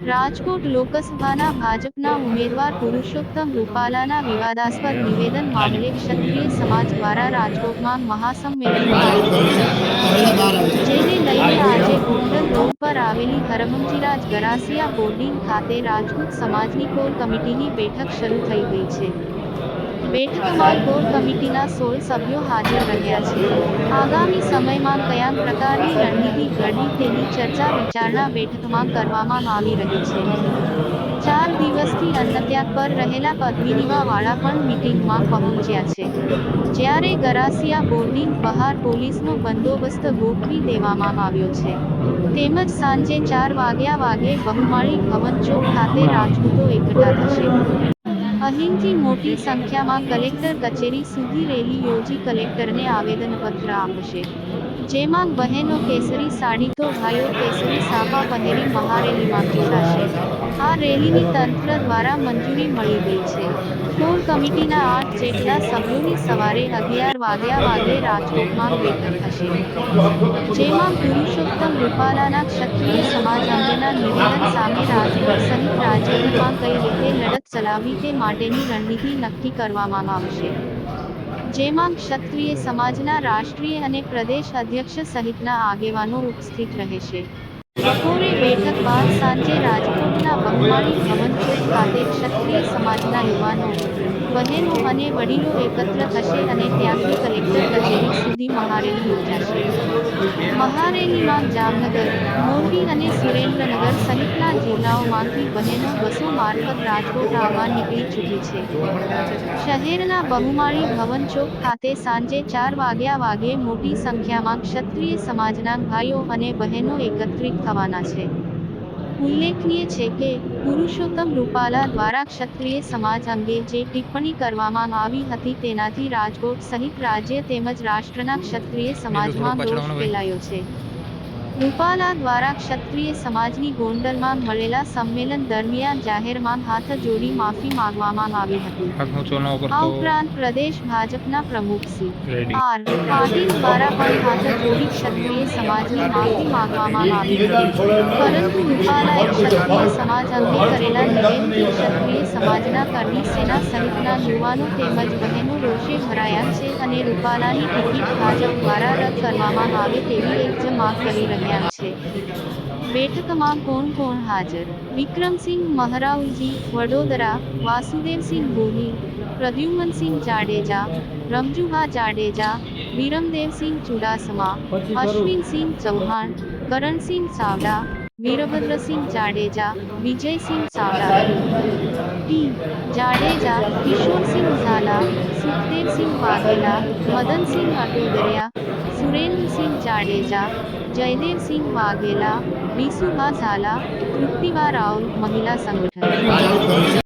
રાજકોટ લોકસભાના ભાજપના ઉમેદવાર પુરુષોત્તમ રૂપાલાના વિવાદાસ્પદ નિવેદન મામલે ક્ષત્રિય સમાજ દ્વારા રાજકોટમાં મહાસંમેલન જેને લઈને આજે ગોંડલ રોડ પર આવેલી હરમંજીરાજ ગરાસિયા બોર્ડિંગ ખાતે રાજપૂત સમાજની કોર કમિટીની બેઠક શરૂ થઈ ગઈ છે. બેઠકમાં કોર કમિટીના સોળ સભ્યો હાજર રહ્યા છે. આગામી સમયમાં કયા પ્રકારની રણનીતિ ઘડી તેની ચર્ચા વિચારણા બેઠકમાં કરવામાં આવી રહી છે. ચાર દિવસથી અન્નત્યાગ પર રહેલા પદ્મિનીવાવાળા પણ મીટિંગમાં પહોંચ્યા છે. જ્યારે ગરાસિયા બોર્ડિંગ બહાર પોલીસનો બંદોબસ્ત ગોઠવી દેવામાં આવ્યો છે. તેમજ સાંજે ચાર વાગ્યા વાગે બહુમાળી ભવન ચોક ખાતે રાજપૂતો એકઠા થશે. અહીંથી મોટી સંખ્યામાં કલેક્ટર કચેરી સુધી રેલી યોજી કલેક્ટરને આવેદનપત્ર આપશે. જેમાં બહેનો કેસરી સાડી તો ભાઈઓ કેસરી સાફા પહેરી મહારેલીમાં જોડાશે. આ રેલીની તંત્ર દ્વારા મંજૂરી મળી ગઈ છે. કોર કમિટીના આઠ જેટલા સભ્યોની સવારે અગિયાર વાગ્યા વાગે રાજકોટમાં બેઠક થશે. જેમાં પુરુષોત્તમ રૂપાલાના ક્ષત્રિય સમાજ અંગેના નિવેદન સામે રાજકોટ સહિત રાજ્યભરમાં કઈ રીતે લડત ચલાવી તે માટેની રણનીતિ નક્કી કરવામાં આવશે. જેમાં ક્ષત્રિય સમાજના રાષ્ટ્રીય અને પ્રદેશ અધ્યક્ષ સહિતના આગેવાનો ઉપસ્થિત રહેશે. બપોરે બેઠક બાદ સાંજે રાજકોટના બહુમાળી ભવન ચોક ખાતે ક્ષત્રિય સમાજના યુવાનો બહેનો અને વડીલો એકત્ર થશે અને ત્યાંથી કલેક્ટર કચેરી સુધી મહારેલી યોજાશે. મહારેલીમાં જામનગર, મોરબી અને સુરેન્દ્રનગર સહિતના જિલ્લાઓમાંથી બહેનો બસો મારફત રાજકોટ આવવા નીકળી ચૂકી છે. શહેરના બહુમાળી ભવન ચોક ખાતે સાંજે ચાર વાગ્યા વાગે મોટી સંખ્યામાં ક્ષત્રિય સમાજના ભાઈઓ અને બહેનો એકત્રિત થવાના છે. ઉલ્લેખનીય છે કે પુરુષોત્તમ રૂપાલા દ્વારા ક્ષત્રિય સમાજ અંગે જે ટિપ્પણી કરવામાં આવી હતી તેનાથી રાજકોટ સહિત રાજ્ય તેમજ રાષ્ટ્રના ક્ષત્રિય સમાજમાં રોષ ફેલાયો છે. રૂપાલા દ્વારા ક્ષત્રિય સમાજની ગોંડલમાં મળેલા સંમેલન દરમિયાન જાહેરમાં હાથ જોડી માફી માંગવામાં આવી હતી. આ ઉપરાંત પ્રદેશ ભાજપના પ્રમુખ સી આર. પાટીલ દ્વારા પણ હાથ જોડી ક્ષત્રિય સમાજની માફી માંગવામાં આવી હતી. પરંતુ રૂપાલાએ ક્ષત્રિય સમાજ અંગે કરેલા નિવેદનથી ક્ષત્રિય સમાજના કર્મી સેના સહિતના યુવાનો તેમજ બહેનો રોષે ભરાયા છે અને રૂપાલાની ટિકિટ ભાજપ દ્વારા રદ કરવામાં આવે તેવી એક જ માંગ કરી રહ્યા છે. બેઠકમાં કોણ કોણ હાજર? વિક્રમસિંહ મહરાવજી, વડોદરા, વાસુદેવસિંહ ગોહિલ, પ્રદ્યુમનસિંહ જાડેજા રમજુભા જાડેજા, વિરમદેવસિંહ ચુડાસમા, અશ્વિનસિંહ ચૌહાણ, કરણસિંહ સાવડા, વીરભદ્રસિંહ જાડેજા, વિજયસિંહ સાવડા. ટી જાડેજા, કિશોરસિંહ ઝાલા, સુખદેવસિંહ વાઘેલા મદનસિંહ અટોદરિયા સુરેન્દ્રસિંહ જાડેજા જયદેવસિંહ વાઘેલા બીસુભા ઝાલા તૃપ્તિબા રાઉલ મહિલા સંગઠન.